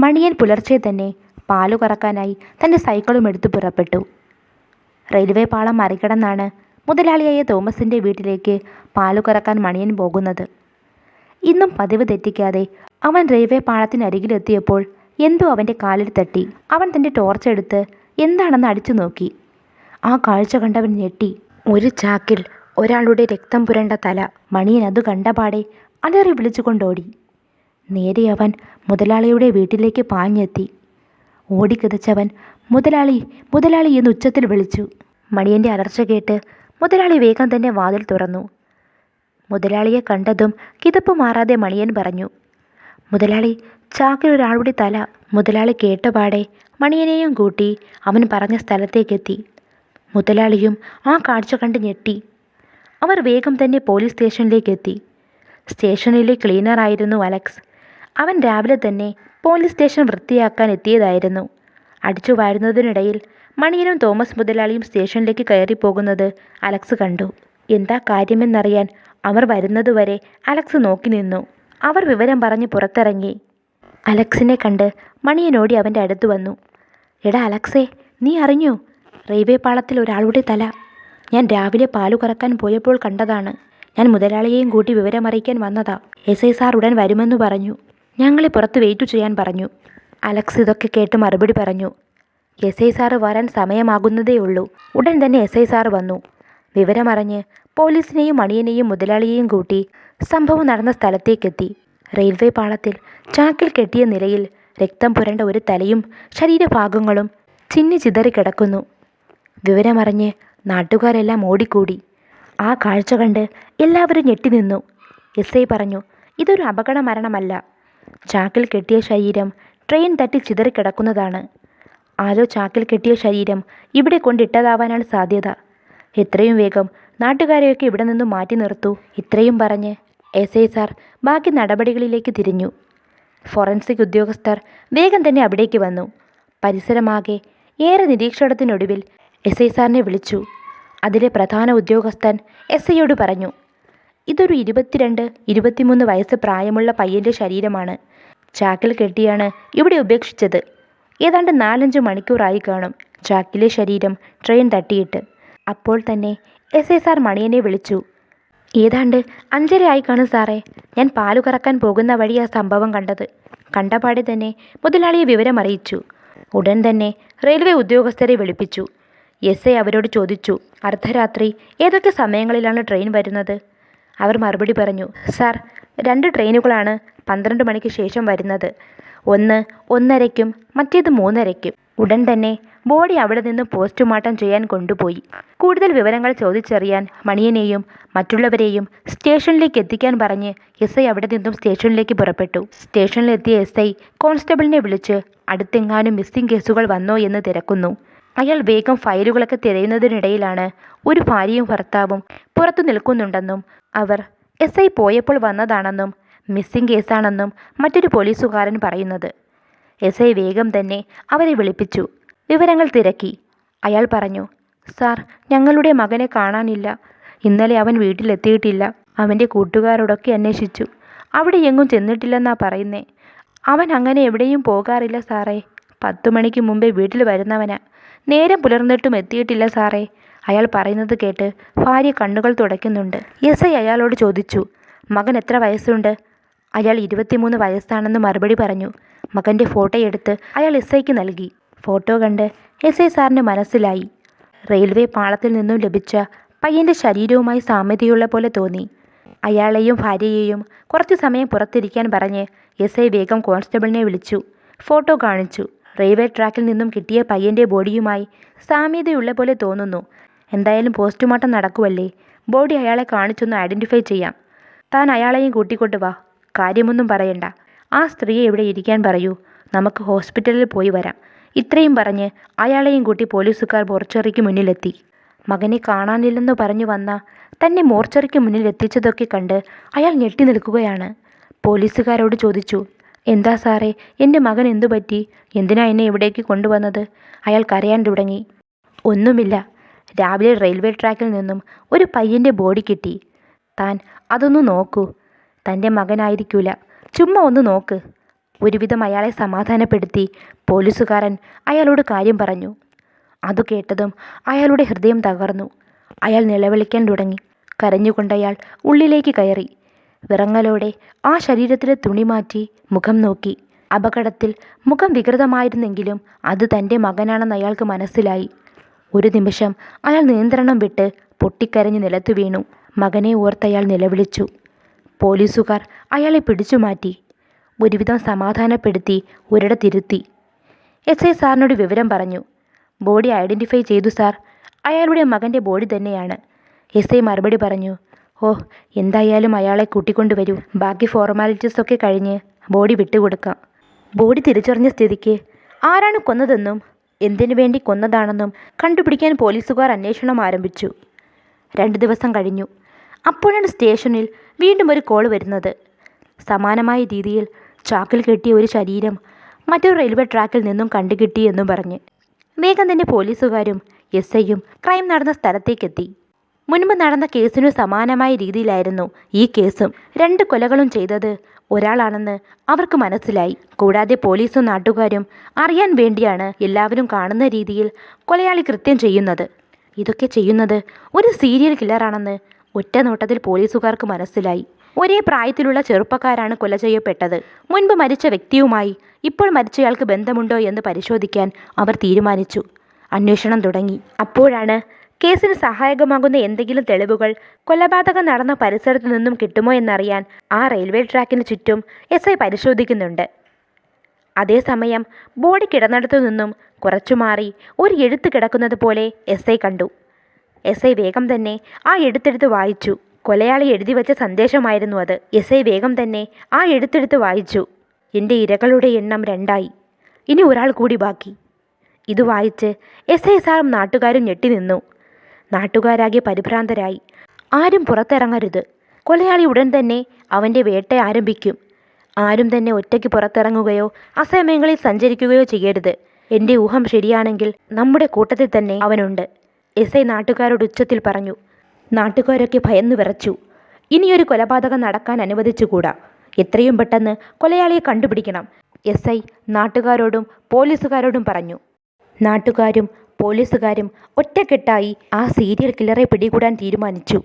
മണിയൻ പുലർച്ചെ തന്നെ പാലു കറക്കാനായി തന്റെ സൈക്കിളും എടുത്തു പുറപ്പെട്ടു. റെയിൽവേ പാളം മറികടന്നാണ് മുതലാളിയായ തോമസിന്റെ വീട്ടിലേക്ക് പാലു കറക്കാൻ മണിയൻ പോകുന്നത്. ഇന്നും പതിവ് തെറ്റിക്കാതെ അവൻ റെയിൽവേ പാളത്തിനരികിലെത്തിയപ്പോൾ എന്തോ അവന്റെ കാലിൽ തട്ടി. അവൻ തന്റെ ടോർച്ച് എടുത്ത് എന്താണെന്ന് അടിച്ചു നോക്കി. ആ കാഴ്ച കണ്ടവൻ ഞെട്ടി. ഒരു ചാക്കിൽ ഒരാളുടെ രക്തം പുരണ്ട തല. മണിയൻ അത് കണ്ടപാടെ അലറി വിളിച്ചുകൊണ്ടോടി. നേരെ അവൻ മുതലാളിയുടെ വീട്ടിലേക്ക് പാഞ്ഞെത്തി. ഓടിക്കിതച്ചവൻ മുതലാളി മുതലാളി എന്ന് ഉച്ചത്തിൽ വിളിച്ചു. മണിയന്റെ അലർച്ച കേട്ട് മുതലാളി വേഗം തന്നെ വാതിൽ തുറന്നു. മുതലാളിയെ കണ്ടതും കിതപ്പ് മാറാതെ മണിയൻ പറഞ്ഞു മുതലാളി ചാക്കിൽ ഒരാളുടെ തല മുതലാളി കേട്ടപാടെ മണിയനെയും കൂട്ടി അവൻ പറഞ്ഞ സ്ഥലത്തേക്കെത്തി മുതലാളിയും ആ കാഴ്ച കണ്ട് ഞെട്ടി. അവർ വേഗം തന്നെ പോലീസ് സ്റ്റേഷനിലേക്ക് എത്തി. സ്റ്റേഷനിലെ ക്ലീനറായിരുന്നു അലക്സ്. അവൻ രാവിലെ തന്നെ പോലീസ് സ്റ്റേഷൻ വൃത്തിയാക്കാൻ എത്തിയതായിരുന്നു. അടിച്ചു വാരുന്നതിനിടയിൽ മണിയനും തോമസ് മുതലാളിയും സ്റ്റേഷനിലേക്ക് കയറി പോകുന്നത് അലക്സ് കണ്ടു. എന്താ കാര്യമെന്നറിയാൻ അവർ വരുന്നതുവരെ അലക്സ് നോക്കി നിന്നു. അവർ വിവരം പറഞ്ഞ് പുറത്തിറങ്ങി. അലക്സിനെ കണ്ട് മണിയനോടി അവന്റെ അടുത്ത് വന്നു. എടാ അലക്സേ നീ അറിഞ്ഞോ? റെയിൽവേ പാളത്തിൽ ഒരാളുടെ തല. ഞാൻ രാവിലെ പാലു കറക്കാൻ പോയപ്പോൾ കണ്ടതാണ്. ഞാൻ മുതലാളിയെയും കൂട്ടി വിവരമറിയിക്കാൻ വന്നതാ. എസ് ഐ സാർ ഉടൻ വരുമെന്ന് പറഞ്ഞു. ഞങ്ങളെ പുറത്ത് വെയിറ്റ് ചെയ്യാൻ പറഞ്ഞു. അലക്സ് ഇതൊക്കെ കേട്ട് മറുപടി പറഞ്ഞു. എസ് ഐ സാറ് വരാൻ സമയമാകുന്നതേ ഉള്ളൂ. ഉടൻ തന്നെ എസ് ഐ സാർ വന്നു. വിവരമറിഞ്ഞ് പോലീസിനെയും മണിയനെയും മുതലാളിയെയും കൂട്ടി സംഭവം നടന്ന സ്ഥലത്തേക്കെത്തി. റെയിൽവേ പാളത്തിൽ ചാക്കിൽ കെട്ടിയ നിലയിൽ രക്തം പുരണ്ട ഒരു തലയും ശരീരഭാഗങ്ങളും ചിന്നി ചിതറി കിടക്കുന്നു. വിവരമറിഞ്ഞ് നാട്ടുകാരെല്ലാം ഓടിക്കൂടി. ആ കാഴ്ച കണ്ട് എല്ലാവരും ഞെട്ടി നിന്നു. എസ് ഐ പറഞ്ഞു ഇതൊരു അപകട മരണമല്ല. ചാക്കിൽ കെട്ടിയ ശരീരം ട്രെയിൻ തട്ടി ചിതറിക്കിടക്കുന്നതാണ്. ആരോ ചാക്കിൽ കെട്ടിയ ശരീരം ഇവിടെ കൊണ്ടിട്ടതാവാനാണ് സാധ്യത. എത്രയും വേഗം നാട്ടുകാരെയൊക്കെ ഇവിടെ നിന്ന് മാറ്റി നിർത്തു ഇത്രയും പറഞ്ഞ് എസ് ഐ സാർ ബാക്കി നടപടികളിലേക്ക് തിരിഞ്ഞു. ഫോറൻസിക് ഉദ്യോഗസ്ഥർ വേഗം തന്നെ അവിടേക്ക് വന്നു. പരിസരമാകെ ഏറെ നിരീക്ഷണത്തിനൊടുവിൽ എസ് ഐ സാറിനെ വിളിച്ചു. അതിലെ പ്രധാന ഉദ്യോഗസ്ഥൻ എസ് ഐയോട് പറഞ്ഞു ഇതൊരു ഇരുപത്തിരണ്ട് ഇരുപത്തിമൂന്ന് വയസ്സ് പ്രായമുള്ള പയ്യന്റെ ശരീരമാണ്. ചാക്കിൽ കെട്ടിയാണ് ഇവിടെ ഉപേക്ഷിച്ചത്. ഏതാണ്ട് നാലഞ്ച് മണിക്കൂറായി കാണും ചാക്കിലെ ശരീരം ട്രെയിൻ തട്ടിയിട്ട്. അപ്പോൾ തന്നെ എസ് എസ് സാർ മണിയനെ വിളിച്ചു. ഏതാണ്ട് ആയി കാണും സാറേ. ഞാൻ പാലു കറക്കാൻ പോകുന്ന വഴി ആ സംഭവം കണ്ടത്. കണ്ടപാടെ തന്നെ മുതലാളിയെ വിവരം അറിയിച്ചു ഉടൻ തന്നെ റെയിൽവേ ഉദ്യോഗസ്ഥരെ വിളിപ്പിച്ചു. എസ് ഐ അവരോട് ചോദിച്ചു അർദ്ധരാത്രി ഏതൊക്കെ സമയങ്ങളിലാണ് ട്രെയിൻ വരുന്നത്? അവർ മറുപടി പറഞ്ഞു സാർ രണ്ട് ട്രെയിനുകളാണ് പന്ത്രണ്ട് മണിക്ക് ശേഷം വരുന്നത്. ഒന്ന് ഒന്നരയ്ക്കും മറ്റേത് മൂന്നരയ്ക്കും. ഉടൻ തന്നെ ബോഡി അവിടെ നിന്ന് പോസ്റ്റ്മോർട്ടം ചെയ്യാൻ കൊണ്ടുപോയി. കൂടുതൽ വിവരങ്ങൾ ചോദിച്ചറിയാൻ മണിയനെയും മറ്റുള്ളവരെയും സ്റ്റേഷനിലേക്ക് എത്തിക്കാൻ പറഞ്ഞ് എസ് ഐ അവിടെ നിന്നും സ്റ്റേഷനിലേക്ക് പുറപ്പെട്ടു. സ്റ്റേഷനിലെത്തിയ എസ് ഐ കോൺസ്റ്റബിളിനെ വിളിച്ച് അടുത്തെങ്ങാനും മിസ്സിംഗ് കേസുകൾ വന്നോ എന്ന് തിരക്കുന്നു. അയാൾ വേഗം ഫയലുകളൊക്കെ തിരയുന്നതിനിടയിലാണ് ഒരു ഭാര്യയും ഭർത്താവും പുറത്തു നിൽക്കുന്നുണ്ടെന്നും അവർ എസ് ഐ പോയപ്പോൾ വന്നതാണെന്നും മിസ്സിംഗ് കേസാണെന്നും മറ്റൊരു പോലീസുകാരൻ പറയുന്നത്. എസ് ഐ വേഗം തന്നെ അവരെ വിളിപ്പിച്ചു. വിവരങ്ങൾ തിരക്കി. അയാൾ പറഞ്ഞു സാർ ഞങ്ങളുടെ മകനെ കാണാനില്ല. ഇന്നലെ അവൻ വീട്ടിലെത്തിയിട്ടില്ല. അവന്റെ കൂട്ടുകാരോടൊക്കെ അന്വേഷിച്ചു. അവിടെ എങ്ങും ചെന്നിട്ടില്ലെന്നാ പറയുന്നേ. അവൻ അങ്ങനെ എവിടെയും പോകാറില്ല സാറേ. പത്തു മണിക്ക് മുമ്പേ വീട്ടിൽ വരുന്നവനാ. നേരം പുലർന്നിട്ടും എത്തിയിട്ടില്ല സാറേ. അയാൾ പറയുന്നത് കേട്ട് ഭാര്യ കണ്ണുകൾ തുടയ്ക്കുന്നുണ്ട്. എസ് ഐ അയാളോട് ചോദിച്ചു മകൻ എത്ര വയസ്സുണ്ട്? അയാൾ ഇരുപത്തിമൂന്ന് വയസ്സാണെന്ന് മറുപടി പറഞ്ഞു. മകന്റെ ഫോട്ടോ എടുത്ത് അയാൾ എസ് ഐക്ക് നൽകി. ഫോട്ടോ കണ്ട് എസ് ഐ സാറിന് മനസ്സിലായി. റെയിൽവേ പാളത്തിൽ നിന്നും ലഭിച്ച പയ്യന്റെ ശരീരവുമായി സാമ്യതയുള്ള പോലെ തോന്നി. അയാളെയും ഭാര്യയെയും കുറച്ച് സമയം പുറത്തിരിക്കാൻ പറഞ്ഞ് എസ് ഐ വേഗം കോൺസ്റ്റബിളിനെ വിളിച്ചു. ഫോട്ടോ കാണിച്ചു. റെയിൽവേ ട്രാക്കിൽ നിന്നും കിട്ടിയ പയ്യന്റെ ബോഡിയുമായി സാമ്യതയുള്ള പോലെ തോന്നുന്നു. എന്തായാലും പോസ്റ്റ്മോർട്ടം നടക്കുമല്ലേ ബോഡി അയാളെ കാണിച്ചൊന്ന് ഐഡന്റിഫൈ ചെയ്യാം. താൻ അയാളെയും കൂട്ടിക്കൊണ്ടു വാ. കാര്യമൊന്നും പറയണ്ട. ആ സ്ത്രീയെ ഇവിടെ ഇരിക്കാൻ പറയൂ. നമുക്ക് ഹോസ്പിറ്റലിൽ പോയി വരാം. ഇത്രയും പറഞ്ഞ് അയാളെയും കൂട്ടി പോലീസുകാർ മോർച്ചറിക്ക് മുന്നിലെത്തി. മകനെ കാണാനില്ലെന്ന് പറഞ്ഞു വന്ന തന്നെ മോർച്ചറിക്ക് മുന്നിൽ എത്തിച്ചതൊക്കെ കണ്ട് അയാൾ ഞെട്ടി നിൽക്കുകയാണ്. പോലീസുകാരോട് ചോദിച്ചു എന്താ സാറേ എന്റെ മകൻ എന്തു പറ്റി? എന്തിനാ എന്നെ ഇവിടേക്ക് കൊണ്ടുവന്നത്? അയാൾ കരയാൻ തുടങ്ങി. ഒന്നുമില്ല. രാവിലെ റെയിൽവേ ട്രാക്കിൽ നിന്നും ഒരു പയ്യന്റെ ബോഡി കിട്ടി. താൻ അതൊന്ന് നോക്കൂ. തന്റെ മകനായിരിക്കൂല. ചുമ്മാ ഒന്ന് നോക്ക്. ഒരുവിധം അയാളെ സമാധാനപ്പെടുത്തി പോലീസുകാരൻ അയാളോട് കാര്യം പറഞ്ഞു. അത് കേട്ടതും അയാളുടെ ഹൃദയം തകർന്നു. അയാൾ നിലവിളിക്കാൻ തുടങ്ങി. കരഞ്ഞുകൊണ്ടയാൾ ഉള്ളിലേക്ക് കയറി. വിറങ്ങലോടെ ആ ശരീരത്തിലെ തുണി മാറ്റി മുഖം നോക്കി. അപകടത്തിൽ മുഖം വികൃതമായിരുന്നെങ്കിലും അത് തന്റെ മകനാണെന്ന് അയാൾക്ക് മനസ്സിലായി. ഒരു നിമിഷം അയാൾ നിയന്ത്രണം വിട്ട് പൊട്ടിക്കരഞ്ഞ് നിലത്തു വീണു. മകനെ ഓർത്തയാൾ നിലവിളിച്ചു. പോലീസുകാർ അയാളെ പിടിച്ചു മാറ്റി ഒരുവിധം സമാധാനപ്പെടുത്തി ഒരിടത്തിരുത്തി. എസ് ഐ സാറിനോട് വിവരം പറഞ്ഞു. ബോഡി ഐഡന്റിഫൈ ചെയ്തു സാർ. അയാളുടെ മകന്റെ ബോഡി തന്നെയാണ്. എസ് ഐ മറുപടി പറഞ്ഞു. ഓ എന്തായാലും അയാളെ കൂട്ടിക്കൊണ്ടുവരൂ ബാക്കി ഫോർമാലിറ്റീസൊക്കെ കഴിഞ്ഞ് ബോഡി വിട്ടുകൊടുക്കാം. ബോഡി തിരിച്ചറിഞ്ഞ സ്ഥിതിക്ക് ആരാണ് കൊന്നതെന്നും എന്തിനു വേണ്ടി കൊന്നതാണെന്നും കണ്ടുപിടിക്കാൻ പോലീസുകാർ അന്വേഷണം ആരംഭിച്ചു. രണ്ട് ദിവസം കഴിഞ്ഞു. അപ്പോഴാണ് സ്റ്റേഷനിൽ വീണ്ടും ഒരു കോൾ വരുന്നത്. സമാനമായ രീതിയിൽ ചാക്കിൽ കെട്ടിയ ഒരു ശരീരം മറ്റൊരു റെയിൽവേ ട്രാക്കിൽ നിന്നും കണ്ടുകിട്ടിയെന്നും പറഞ്ഞ് വേഗം തന്നെ പോലീസുകാരും എസ് ഐയും ക്രൈം നടന്ന സ്ഥലത്തേക്കെത്തി. മുൻപ് നടന്ന കേസിനു സമാനമായ രീതിയിലായിരുന്നു ഈ കേസും. രണ്ട് കൊലകളും ചെയ്തത് ഒരാളാണെന്ന് അവർക്ക് മനസ്സിലായി. കൂടാതെ പോലീസും നാട്ടുകാരും അറിയാൻ വേണ്ടിയാണ് എല്ലാവരും കാണുന്ന രീതിയിൽ കൊലയാളി കൃത്യം ചെയ്യുന്നത്. ഇതൊക്കെ ചെയ്യുന്നത് ഒരു സീരിയൽ കില്ലറാണെന്ന് ഒറ്റ നോട്ടത്തിൽ പോലീസുകാർക്ക് മനസ്സിലായി. ഒരേ പ്രായത്തിലുള്ള ചെറുപ്പക്കാരാണ് കൊല ചെയ്യപ്പെട്ടത്. മുൻപ് മരിച്ച വ്യക്തിയുമായി ഇപ്പോൾ മരിച്ചയാൾക്ക് ബന്ധമുണ്ടോ എന്ന് പരിശോധിക്കാൻ അവർ തീരുമാനിച്ചു. അന്വേഷണം തുടങ്ങി. അപ്പോഴാണ് കേസിന് സഹായകമാകുന്ന എന്തെങ്കിലും തെളിവുകൾ കൊലപാതകം നടന്ന പരിസരത്തു നിന്നും കിട്ടുമോ എന്നറിയാൻ ആ റെയിൽവേ ട്രാക്കിന് ചുറ്റും എസ് ഐ പരിശോധിക്കുന്നുണ്ട്. അതേസമയം ബോഡി കിടന്നിടത്തു നിന്നും കുറച്ചു മാറി ഒരു എഴുത്ത് കിടക്കുന്നത് പോലെ എസ് ഐ കണ്ടു. എസ് ഐ വേഗം തന്നെ ആ എഴുത്തെടുത്ത് വായിച്ചു. കൊലയാളി എഴുതി വെച്ച സന്ദേശമായിരുന്നു അത്. എസ് ഐ വേഗം തന്നെ ആ എഴുത്തെടുത്ത് വായിച്ചു. എന്റെ ഇരകളുടെ എണ്ണം രണ്ടായി. ഇനി ഒരാൾ കൂടി ബാക്കി. ഇത് വായിച്ച് എസ് ഐ സാറും നാട്ടുകാരും ഞെട്ടി നിന്നു. നാട്ടുകാരാകെ പരിഭ്രാന്തരായി. ആരും പുറത്തിറങ്ങരുത്. കൊലയാളി ഉടൻ തന്നെ അവന്റെ വേട്ട ആരംഭിക്കും. ആരും തന്നെ ഒറ്റയ്ക്ക് പുറത്തിറങ്ങുകയോ അസമയങ്ങളിൽ സഞ്ചരിക്കുകയോ ചെയ്യരുത്. എന്റെ ഊഹം ശരിയാണെങ്കിൽ നമ്മുടെ കൂട്ടത്തിൽ തന്നെ അവനുണ്ട്. എസ്. ഐ. നാട്ടുകാരോട് ഉച്ചത്തിൽ പറഞ്ഞു. നാട്ടുകാരൊക്കെ ഭയന്നു വിറച്ചു. ഇനിയൊരു കൊലപാതകം നടക്കാൻ അനുവദിച്ചുകൂടാ? എത്രയും പെട്ടെന്ന് കൊലയാളിയെ കണ്ടുപിടിക്കണം. എസ്. ഐ. നാട്ടുകാരോടും പോലീസുകാരോടും പറഞ്ഞു. നാട്ടുകാരും പോലീസുകാരും ഒറ്റക്കെട്ടായി ആ സീരിയൽ കില്ലറെ പിടികൂടാൻ തീരുമാനിച്ചു.